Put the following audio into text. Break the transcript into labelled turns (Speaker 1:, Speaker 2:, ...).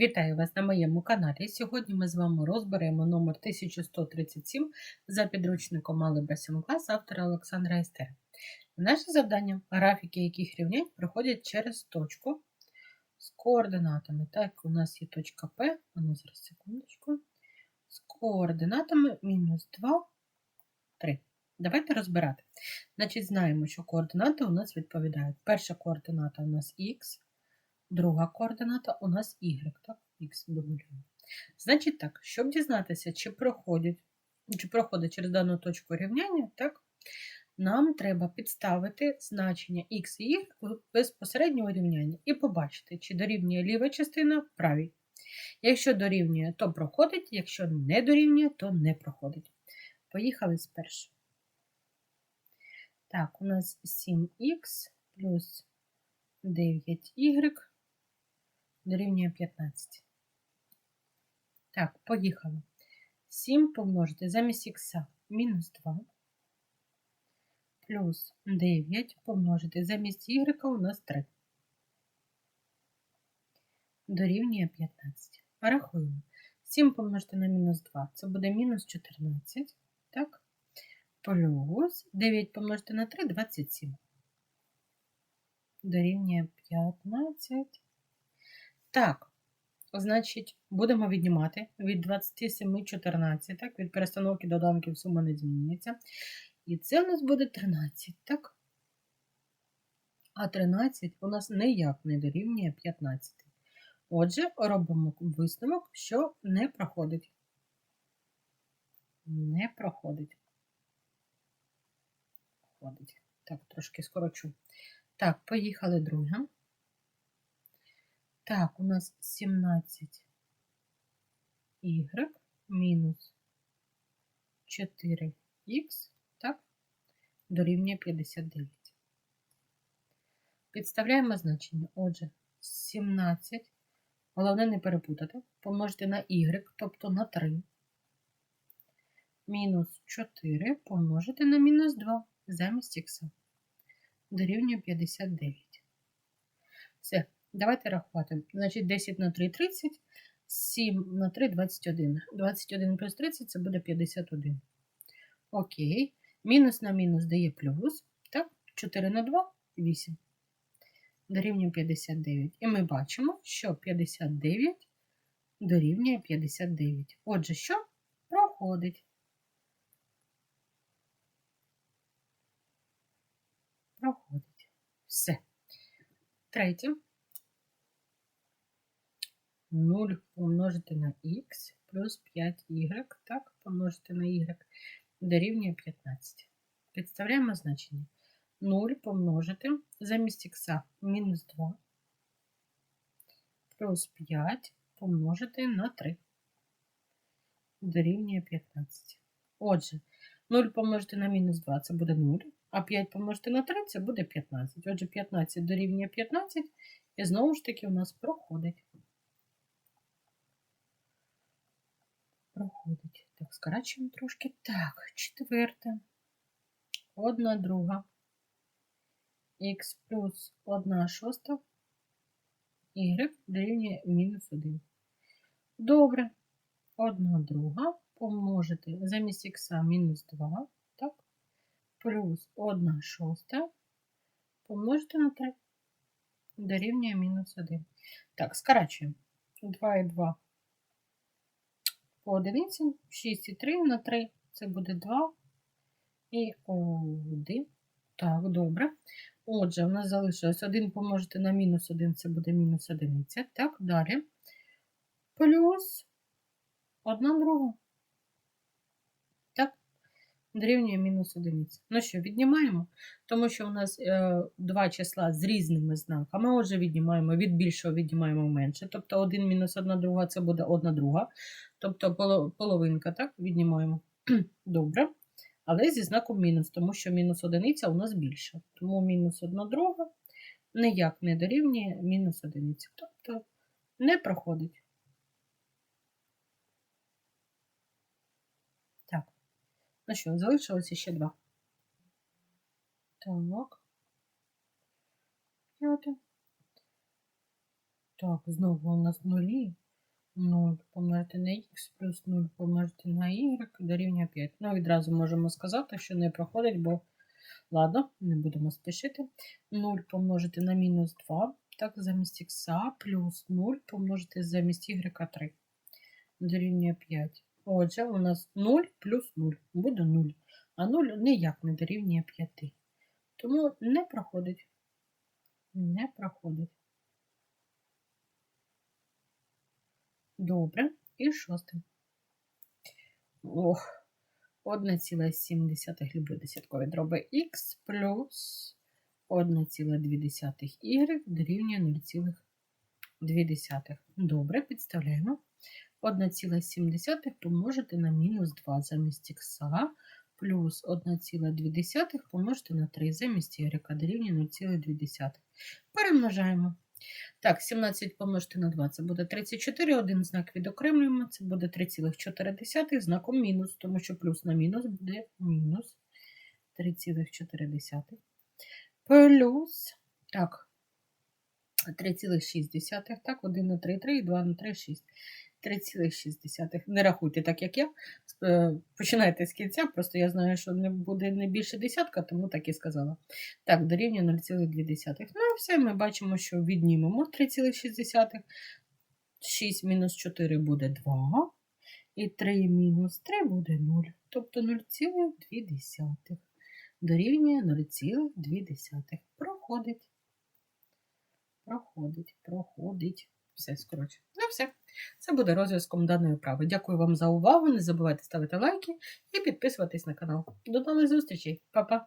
Speaker 1: Вітаю вас на моєму каналі. Сьогодні ми з вами розберемо номер 1137 за підручником Алgebra 7 клас автора Олександра Істера. Наше завдання графіки яких рівнянь проходять через точку з координатами. Так, у нас є точка а ну зараз секундочку, з координатами мінус 2, 3. Давайте розбирати. Значить, знаємо, що координати у нас відповідають. Перша координата у нас Х. Друга координата у нас y, так? Х дублюємо. Значить так, щоб дізнатися, чи проходять, чи проходить через дану точку рівняння, так, нам треба підставити значення x і y безпосереднього рівняння і побачити, чи дорівнює ліва частина правій. Якщо дорівнює, то проходить, якщо не дорівнює, то не проходить. Поїхали спершу. Так, у нас 7х плюс 9y дорівнює 15. Так, поїхали. 7 помножити замість х мінус 2. Плюс 9 помножити замість y у нас 3. Дорівнює 15. Рахуємо. 7 помножити на мінус 2. Це буде мінус 14. Так? Плюс 9 помножити на 3 27. Дорівнює 15. Так, значить, будемо віднімати від 27 14, так, від перестановки доданків сума не змінюється. І це у нас буде 13, так? А 13 у нас ніяк не дорівнює 15. Отже, робимо висновок, що не проходить. Не проходить. Проходить. Так, трошки скорочу. Так, поїхали друге. Так, у нас 17 y мінус 4х, так, дорівнює 59. Підставляємо значення. Отже, 17, головне не перепутати, помножити на y, тобто на 3. Мінус 4 помножити на мінус 2 замість х. Дорівнює 59. Все. Давайте рахувати. Значить, 10 на 3 30, 7 на 3 21. 21 плюс 30 це буде 51. Окей. Мінус на мінус дає плюс. Так, 4 на 2 8. Дорівнює 59. І ми бачимо, що 59 дорівнює 59. Отже, що проходить? Проходить. Все. Третє. 0 помножити на х плюс 5y, так, помножити на y дорівнює 15. Підставляємо значення. 0 помножити замість х мінус 2 плюс 5 помножити на 3 дорівнює 15. Отже, 0 помножити на мінус 2 це буде 0, а 5 помножити на 3 це буде 15. Отже, 15 дорівнює 15, і знову ж таки у нас проходить. Проходить. Так, скорачуємо трошки. Так, четверте. Одна друга. Х плюс 1 шоста. Y дорівнює мінус 1. Добре. Одна друга помножити замість х мінус 2, так? Плюс 1 шоста помножити на 3. Дорівнює мінус 1. Так, скорачуємо. 2 і 2 по одиниці 6,3 на 3 це буде 2 і 1. Так, добре. Отже, у нас залишилось 1 помножити на мінус 1, це буде мінус 1. Так, далі. Плюс 1 друга. Дорівнює мінус 1. Ну що, віднімаємо? Тому що у нас е, два числа з різними знаками. Отже, віднімаємо від більшого віднімаємо менше. Тобто 1 мінус 1 друга це буде 1 друга. Тобто половинка, так, віднімаємо. Добре. Але зі знаком мінус, тому що мінус одиниця у нас більша. Тому мінус 1 друга ніяк не дорівнює мінус одиниці. Тобто не проходить. Так. Ну що, залишилося ще два. Так. П'яте. Так, знову у нас нулі. 0 помножити на х плюс 0 помножити на y дорівнює 5. Ну, відразу можемо сказати, що не проходить, бо ладно, не будемо спішити. 0 помножити на мінус 2, так, замість х плюс 0 помножити замість y 3 дорівнює 5. Отже, у нас 0 плюс 0 буде 0, а 0 ніяк не дорівнює 5. Тому не проходить. Не проходить. Добре. І шосте. Ох, 1,7 люблю десяткові дроби х плюс 1,2 y дорівнює 0,2. Добре, підставляємо. 1,7 помножити на мінус 2 замість х плюс 1,2 помножити на 3 замість y дорівнює 0,2. Перемножаємо. Так, 17 помножити на 2 це буде 34, один знак відокремлюємо, це буде 3,4 знаком мінус, тому що плюс на мінус буде мінус 3,4. Плюс, так, 3,6, так, 1 на 3, 3, 2 на 3, 6. 3,6. Не рахуйте так, як я. Е, Починайте з кінця, просто я знаю, що не буде не більше десятка, тому так і сказала. Так, дорівнює 0,2. Ну і все, ми бачимо, що віднімемо 3,6. 6 мінус 4 буде 2. І 3 мінус 3 буде 0. Тобто 0,2. Дорівнює 0,2. Проходить. Проходить, проходить. Все, скоротше. Ну, все. Це буде розв'язком даної вправи. Дякую вам за увагу. Не забувайте ставити лайки і підписуватись на канал. До нових зустрічей. Па-па!